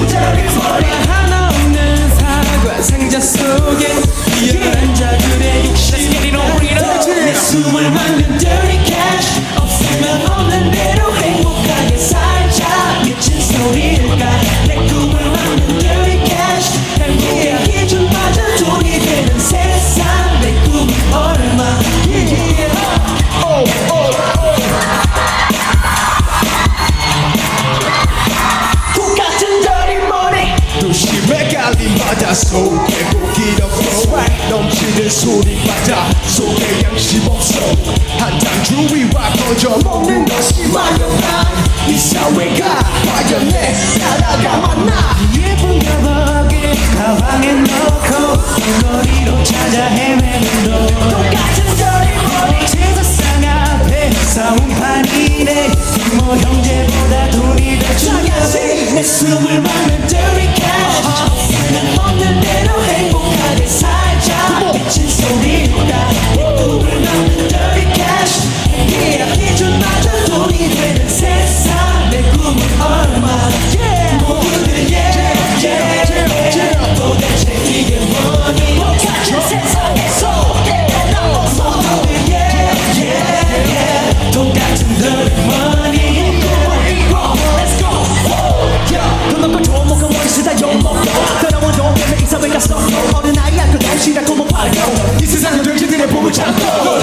Today is my 속에 고기력고 넘치는 소리마다 속에 양심 없어 한탕 주위와 거저 먹는 것이 마녀가 이 사회가 과연내 나라가 만나 예쁜 가방에 가방에 넣고 거리로 찾아 해 그것이 다 욕먹고 더러운 동네는 이 사회가 썩고 어느 나이 안 그게 시라고 못 팔고 이 세상은 돼지들의 몸을 잡고